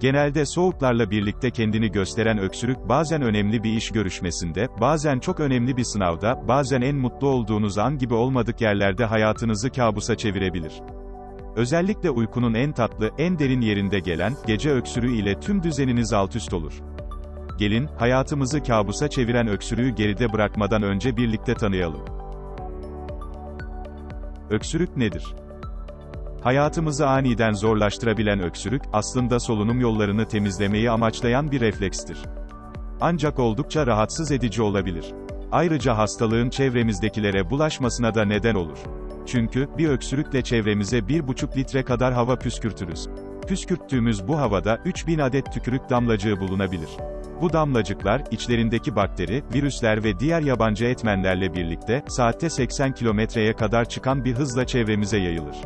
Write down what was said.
Genelde soğuklarla birlikte kendini gösteren öksürük bazen önemli bir iş görüşmesinde, bazen çok önemli bir sınavda, bazen en mutlu olduğunuz an gibi olmadık yerlerde hayatınızı kabusa çevirebilir. Özellikle uykunun en tatlı, en derin yerinde gelen, gece öksürüğü ile tüm düzeniniz alt üst olur. Gelin, hayatımızı kabusa çeviren öksürüğü geride bırakmadan önce birlikte tanıyalım. Öksürük nedir? Hayatımızı aniden zorlaştırabilen öksürük, aslında solunum yollarını temizlemeyi amaçlayan bir reflekstir. Ancak oldukça rahatsız edici olabilir. Ayrıca hastalığın çevremizdekilere bulaşmasına da neden olur. Çünkü, bir öksürükle çevremize 1,5 litre kadar hava püskürtürüz. Püskürttüğümüz bu havada, 3000 adet tükürük damlacığı bulunabilir. Bu damlacıklar, içlerindeki bakteri, virüsler ve diğer yabancı etmenlerle birlikte, saatte 80 kilometreye kadar çıkan bir hızla çevremize yayılır.